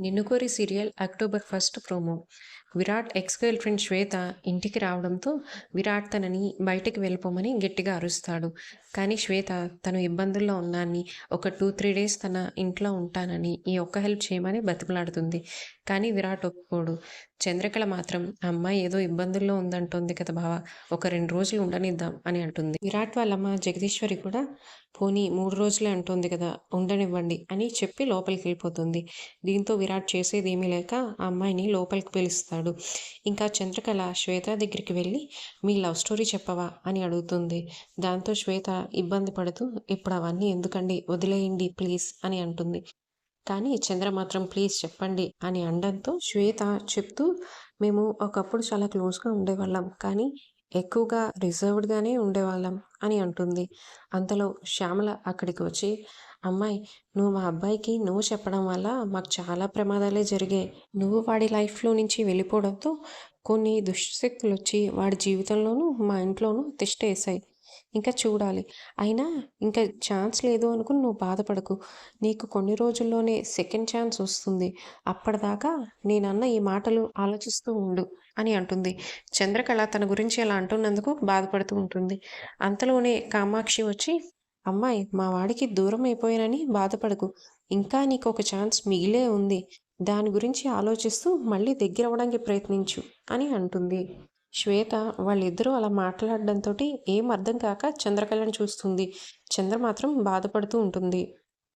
Ninnu Kori serial October first promo. Virat ex girlfriend Shweta ఇంటికి రావడంతో విరాట్ తనని బయటకు వెళ్ళిపోమని గట్టిగా అరుస్తాడు. కానీ శ్వేత తను ఇబ్బందుల్లో ఉన్నాన్ని ఒక టూ త్రీ డేస్ తన ఇంట్లో ఉంటానని ఈ ఒక్క హెల్ప్ చేయమని బతిమలాడుతుంది. కానీ విరాట్ ఒప్పుకోడు. చంద్రకళ మాత్రం "ఆ అమ్మాయి ఏదో ఇబ్బందుల్లో ఉందంటోంది కదా బావ ఒక రెండు రోజులు ఉండనిద్దాం అని అంటుంది. విరాట్ వాళ్ళమ్మ జగదీశ్వరి కూడా పోనీ మూడు రోజులే అంటోంది కదా ఉండనివ్వండి అని చెప్పి లోపలికి వెళ్ళిపోతుంది. దీంతో విరాట్ విరాట్ చేసేదేమీ లేక ఆ అమ్మాయిని లోపలికి పిలుస్తాడు. ఇంకా చంద్రకళ శ్వేత దగ్గరికి వెళ్ళి మీ లవ్ స్టోరీ చెప్పవా? అని అడుగుతుంది. దాంతో శ్వేత ఇబ్బంది పడుతూ ఇప్పుడు అవన్నీ ఎందుకండి? వదిలేయండి ప్లీజ్ అని అంటుంది. కానీ చంద్ర మాత్రం ప్లీజ్ చెప్పండి అని అనడంతో శ్వేత చెప్తూ మేము ఒకప్పుడు చాలా క్లోజ్గా ఉండేవాళ్ళం. కానీ ఎక్కువగా రిజర్వ్డ్గానే ఉండేవాళ్ళం అని అంటుంది. అంతలో శ్యామల అక్కడికి వచ్చి అమ్మాయి నువ్వు మా అబ్బాయికి నువ్వు చెప్పడం వల్ల మాకు చాలా ప్రమాదాలే జరిగాయి. నువ్వు వాడి లైఫ్లో నుంచి వెళ్ళిపోవడంతో కొన్ని దుష్టశక్తులు వచ్చి వాడి జీవితంలోనూ మా ఇంట్లోనూ తిష్టేసాయి ఇంకా చూడాలి. అయినా ఇంకా ఛాన్స్ లేదు అనుకుని నువ్వు బాధపడకు. నీకు కొన్ని రోజుల్లోనే సెకండ్ ఛాన్స్ వస్తుంది. అప్పటిదాకా నేనన్న ఈ మాటలు ఆలోచిస్తూ ఉండు అని అంటుంది. చంద్రకళ తన గురించి అలా అంటున్నందుకు బాధపడుతూ ఉంటుంది. అంతలోనే కామాక్షి వచ్చి అమ్మాయి మా వాడికి దూరం అయిపోయానని బాధపడకు. ఇంకా నీకు ఒక ఛాన్స్ మిగిలే ఉంది. దాని గురించి ఆలోచిస్తూ మళ్ళీ దగ్గర అవ్వడానికి ప్రయత్నించు అని అంటుంది. శ్వేత వాళ్ళిద్దరూ అలా మాట్లాడడంతో ఏం అర్థం కాక చంద్రకళను చూస్తుంది. చంద్ర మాత్రం బాధపడుతూ ఉంటుంది.